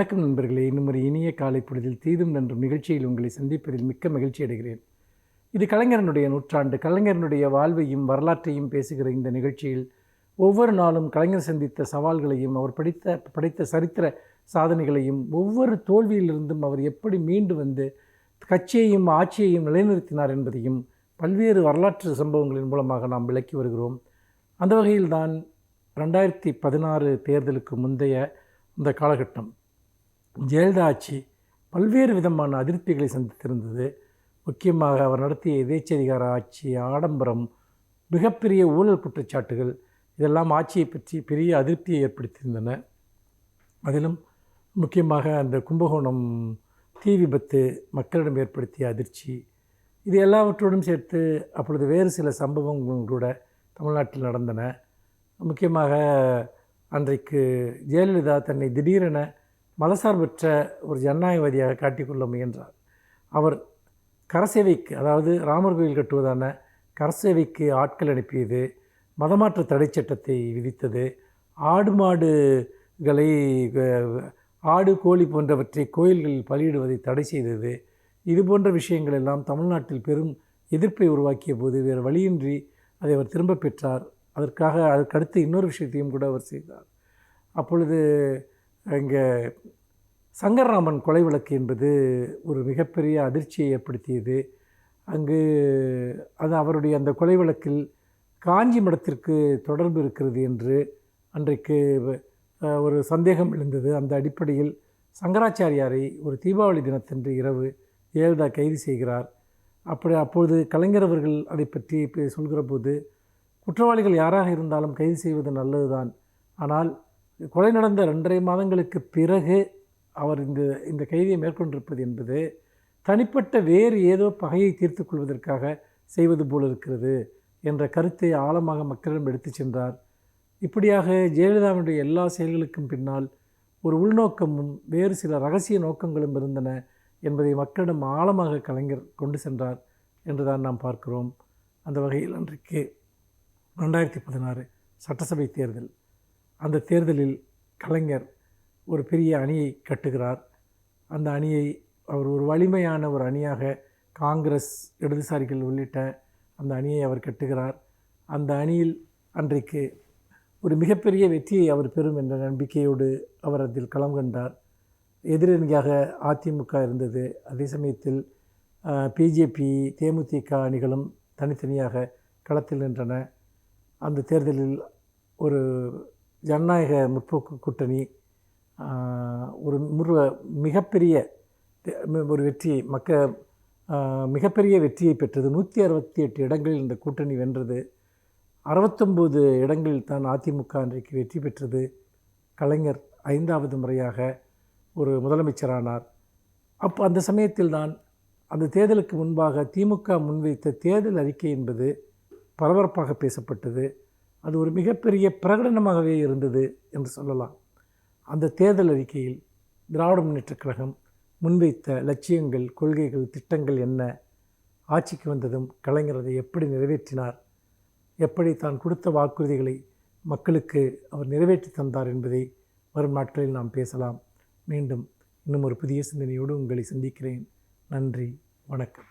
வணக்கம் நண்பர்களே. இன்னும் ஒரு இனிய காலை பொழுதில் தீதும் நன்றும் நிகழ்ச்சியில் உங்களை சந்திப்பதில் மிக்க மகிழ்ச்சி அடைகிறேன். இது கலைஞரனுடைய நூற்றாண்டு. கலைஞரனுடைய வாழ்வையும் வரலாற்றையும் பேசுகிற இந்த நிகழ்ச்சியில் ஒவ்வொரு நாளும் கலைஞர் சந்தித்த சவால்களையும் அவர் படித்த படைத்த சரித்திர சாதனைகளையும் ஒவ்வொரு தோல்வியிலிருந்தும் அவர் எப்படி மீண்டு வந்து கட்சியையும் ஆட்சியையும் நிலைநிறுத்தினார் என்பதையும் பல்வேறு வரலாற்று சம்பவங்களின் மூலமாக நாம் விளக்கி வருகிறோம். அந்த வகையில்தான் ரெண்டாயிரத்தி பதினாறு தேர்தலுக்கு முந்தைய இந்த காலகட்டம். ஜெயலலிதா ஆட்சி பல்வேறு விதமான அதிருப்திகளை சந்தித்திருந்தது. முக்கியமாக அவர் நடத்திய எதேச்சதிகார ஆட்சி ஆடம்பரம் மிகப்பெரிய ஊழல் குற்றச்சாட்டுகள் இதெல்லாம் ஆட்சியை பற்றி பெரிய அதிருப்தியை ஏற்படுத்தியிருந்தன. அதிலும் முக்கியமாக அந்த கும்பகோணம் தீ விபத்து மக்களிடம் ஏற்படுத்திய அதிர்ச்சி இது எல்லாவற்றோடும் சேர்த்து அப்பொழுது வேறு சில சம்பவங்களும் கூட தமிழ்நாட்டில் நடந்தன. முக்கியமாக அன்றைக்கு ஜெயலலிதா தன்னை திடீரென மதசார்பற்ற ஒரு ஜனநாயகவாதியாக காட்டிக்கொள்ள முயன்றார். அவர் கரசேவைக்கு அதாவது ராமர் கோயில் கட்டுவதான கரசேவைக்கு ஆட்கள் அனுப்பியது மதமாற்ற தடை சட்டத்தை விதித்தது ஆடு மாடுகளை ஆடு கோழி போன்றவற்றை கோயில்களில் பலியிடுவதை தடை செய்தது. இது போன்ற விஷயங்கள் எல்லாம் தமிழ்நாட்டில் பெரும் எதிர்ப்பை உருவாக்கிய போது வேறு வழியின்றி அதை அவர் திரும்பப் பெற்றார். அதற்காக அதற்கடுத்து இன்னொரு விஷயத்தையும் கூட அவர் செய்தார். அப்பொழுது இங்கே சங்கர்ராமன் கொலை வழக்கு என்பது ஒரு மிகப்பெரிய அதிர்ச்சியை ஏற்படுத்தியது. அங்கு அது அவருடைய அந்த கொலை வழக்கில் காஞ்சி மடத்திற்கு தொடர்பு இருக்கிறது என்று அன்றைக்கு ஒரு சந்தேகம் எழுந்தது. அந்த அடிப்படையில் சங்கராச்சாரியாரை ஒரு தீபாவளி தினத்தன்று இரவு ஜெயலலிதா கைது செய்கிறார். அப்படி அப்பொழுது கலைஞர் அவர்கள் அதை பற்றி சொல்கிற போது குற்றவாளிகள் யாராக இருந்தாலும் கைது செய்வது நல்லதுதான். ஆனால் கொலை நடந்த ரெண்டரை மாதங்களுக்கு பிறகு அவர் இந்த இந்த கைதியை மேற்கொண்டிருப்பது என்பது தனிப்பட்ட வேறு ஏதோ பகையை தீர்த்து கொள்வதற்காக செய்வது போல் இருக்கிறது என்ற கருத்தை ஆழமாக மக்களிடம் எடுத்துச் சென்றார். இப்படியாக ஜெயலலிதாவினுடைய எல்லா செயல்களுக்கும் பின்னால் ஒரு உள்நோக்கமும் வேறு சில ரகசிய நோக்கங்களும் இருந்தன என்பதை மக்களிடம் ஆழமாக கலைஞர் கொண்டு சென்றார் என்றுதான் நாம் பார்க்கிறோம். அந்த வகையில் அன்றைக்கு ரெண்டாயிரத்தி பதினாறு சட்டசபை தேர்தல். அந்த தேர்தலில் கலைஞர் ஒரு பெரிய அணியை கட்டுகிறார். அந்த அணியை அவர் ஒரு வலிமையான ஒரு அணியாக காங்கிரஸ் இடதுசாரிகள் உள்ளிட்ட அந்த அணியை அவர் கட்டுகிறார். அந்த அணியில் அன்றைக்கு ஒரு மிகப்பெரிய வெற்றியை அவர் பெறும் என்ற நம்பிக்கையோடு அவர் அதில் களம் கண்டார். எதிரணியாக அதிமுக இருந்தது. அதே சமயத்தில் பிஜேபி தேமுதிக அணிகளும் தனித்தனியாக களத்தில் நின்றன. அந்த தேர்தலில் ஒரு ஜனநாயக முற்போக்கு கூட்டணி ஒரு முரு மிகப்பெரிய ஒரு வெற்றியை மக்க மிகப்பெரிய வெற்றியை பெற்றது நூற்றி அறுபத்தி எட்டு இடங்களில் இந்த கூட்டணி வென்றது அறுபத்தொம்போது இடங்களில் தான் அதிமுக அன்றைக்கு வெற்றி பெற்றது கலைஞர் ஐந்தாவது முறையாக ஒரு முதலமைச்சரானார். அப்போ அந்த சமயத்தில் தான் அந்த தேர்தலுக்கு முன்பாக திமுக முன்வைத்த தேர்தல் அறிக்கை என்பது பரபரப்பாக பேசப்பட்டது. அது ஒரு மிகப்பெரிய பிரகடனமாகவே இருந்தது என்று சொல்லலாம். அந்த தேர்தல் அறிக்கையில் திராவிட முன்னேற்ற கழகம் முன்வைத்த லட்சியங்கள் கொள்கைகள் திட்டங்கள் என்ன ஆட்சிக்கு வந்ததும் கலைஞர் அதை எப்படி நிறைவேற்றினார் எப்படி தான் கொடுத்த வாக்குறுதிகளை மக்களுக்கு அவர் நிறைவேற்றி தந்தார் என்பதை வரும் நாட்களில் நாம் பேசலாம். மீண்டும் இன்னும் ஒரு புதிய சிந்தனையோடு உங்களை சந்திக்கிறேன். நன்றி வணக்கம்.